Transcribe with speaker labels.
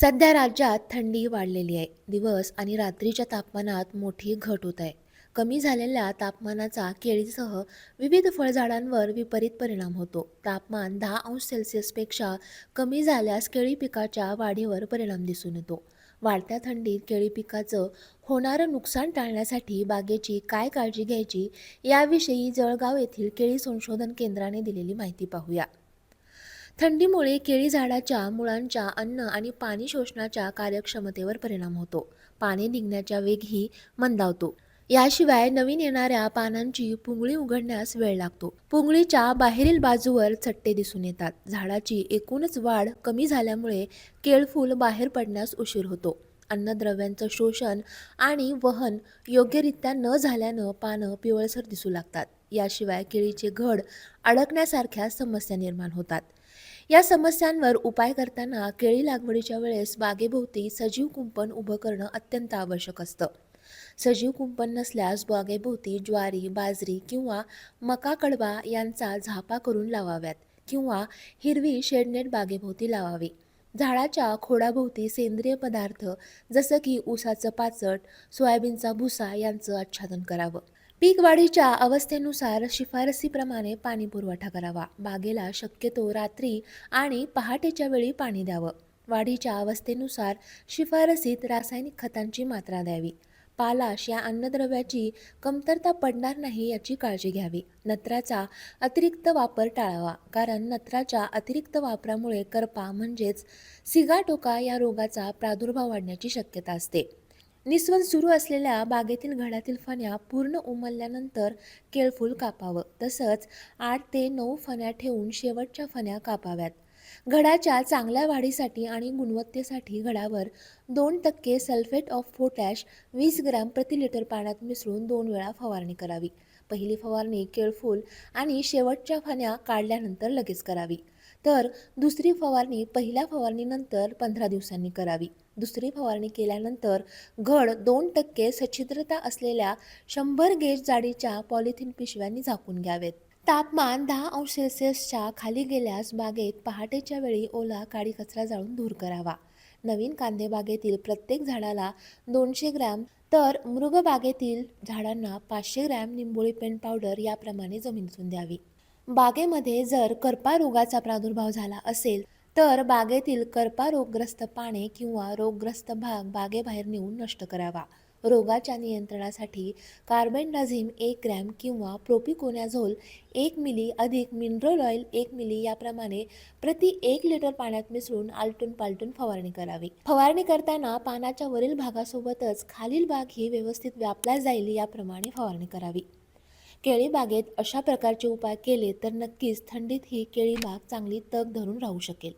Speaker 1: सध्या राज्यात थंडी वाढलेली आहे. दिवस आणि रात्रीच्या तापमानात मोठी घट होत आहे. कमी झालेल्या तापमानाचा केळीसह विविध फळझाडांवर विपरीत परिणाम होतो. तापमान दहा अंश सेल्सिअसपेक्षा कमी झाल्यास केळी पिकाच्या वाढीवर परिणाम दिसून येतो. वाढत्या थंडीत केळी पिकाचं होणारं नुकसान टाळण्यासाठी बागेची काय काळजी घ्यायची याविषयी जळगाव येथील केळी संशोधन केंद्राने दिलेली माहिती पाहूया. थंडीमुळे केळी झाडाच्या मुळांच्या अन्न आणि पाणी शोषणाच्या कार्यक्षमतेवर परिणाम होतो. पाणी निघण्याचा वेगही मंदावतो. याशिवाय नवीन येणाऱ्या पानांची पुंगळी उघडण्यास वेळ लागतो. पुंगळीच्या बाहेरील बाजूवर चट्टे दिसून येतात. झाडाची एकूणच वाढ कमी झाल्यामुळे केळफूल बाहेर पडण्यास उशीर होतो. अन्नद्रव्यांचं शोषण आणि वहन योग्यरित्या न झाल्यानं पानं पिवळसर दिसू लागतात. याशिवाय केळीचे घड अडकण्यासारख्या समस्या निर्माण होतात. या समस्यांवर उपाय करताना केळी लागवडीच्या वेळेस बागेभोवती सजीव कुंपण उभं करणं अत्यंत आवश्यक असतं. सजीव कुंपण नसल्यास बागेभोवती ज्वारी बाजरी किंवा मका कडबा यांचा झापा करून लावाव्यात किंवा हिरवी शेडनेट बागेभोवती लावावी. झाडाच्या खोडाभोवती सेंद्रिय पदार्थ जसं की ऊसाचं पाचट सोयाबीनचा भुसा यांचं आच्छादन करावं. पीक वाढीच्या अवस्थेनुसार शिफारसीप्रमाणे पाणी पुरवठा करावा. बागेला शक्यतो रात्री आणि पहाटेच्या वेळी पाणी द्यावं. वाढीच्या अवस्थेनुसार शिफारसीत रासायनिक खतांची मात्रा द्यावी. पालाश या अन्नद्रव्याची कमतरता पडणार नाही याची काळजी घ्यावी. नत्राचा अतिरिक्त वापर टाळावा कारण नत्राच्या अतिरिक्त वापरामुळे करपा म्हणजेच सिगाटोका या रोगाचा प्रादुर्भाव वाढण्याची शक्यता असते. निस्वन सुरू असलेल्या बागेतील घडातील फण्या पूर्ण उमलल्यानंतर केळफूल कापावं. तसंच आठ ते नऊ फण्या ठेवून शेवटच्या फण्या कापाव्यात. घडाच्या चांगल्या वाढीसाठी आणि गुणवत्तेसाठी घडावर दोन टक्के सल्फेट ऑफ पोटॅश वीस ग्रॅम प्रति लिटर पाण्यात मिसळून दोन वेळा फवारणी करावी. पहिली फवारणी केळफूल आणि शेवटच्या फण्या काढल्यानंतर लगेच करावी. तर दुसरी फवारणी पहिल्या फवारणीनंतर पंधरा दिवसांनी करावी. दुसरी फवारणी केल्यानंतर घड दोन टक्के सच्छिद्रता असलेल्या शंभर गेज जाडीच्या पॉलिथिन पिशव्यांनी झाकून घ्यावेत. तापमान दहा अंश सेल्सिअसच्या खाली गेल्यास बागेत पहाटेच्या वेळी ओला काडी कचरा जाळून दूर करावा. नवीन कांदे बागेतील प्रत्येक झाडाला दोनशे ग्रॅम तर मृग बागेतील झाडांना पाचशे ग्रॅम निंबोळी पेंट पावडर याप्रमाणे जमिनीतून द्यावी. बागेमध्ये जर करपा रोगाचा प्रादुर्भाव झाला असेल तर बागेतील करपा रोगग्रस्त पाने किंवा रोगग्रस्त भाग बागेबाहेर नेऊन नष्ट करावा. रोगाच्या नियंत्रणासाठी कार्बेंडाझिम एक ग्रॅम किंवा प्रोपिकोनॅझोल एक मिली अधिक मिनरल ऑइल एक मिली याप्रमाणे प्रति एक लिटर पाण्यात मिसळून आलटून पालटून फवारणी करावी. फवारणी करताना पानाच्या वरील भागासोबतच खालील भाग ही व्यवस्थित व्यापला जाईल याप्रमाणे फवारणी करावी. केळी बागेत अशा प्रकारचे उपाय केले तर नक्कीच थंडीत ही केळी बाग चांगली तग धरून राहू शकेल.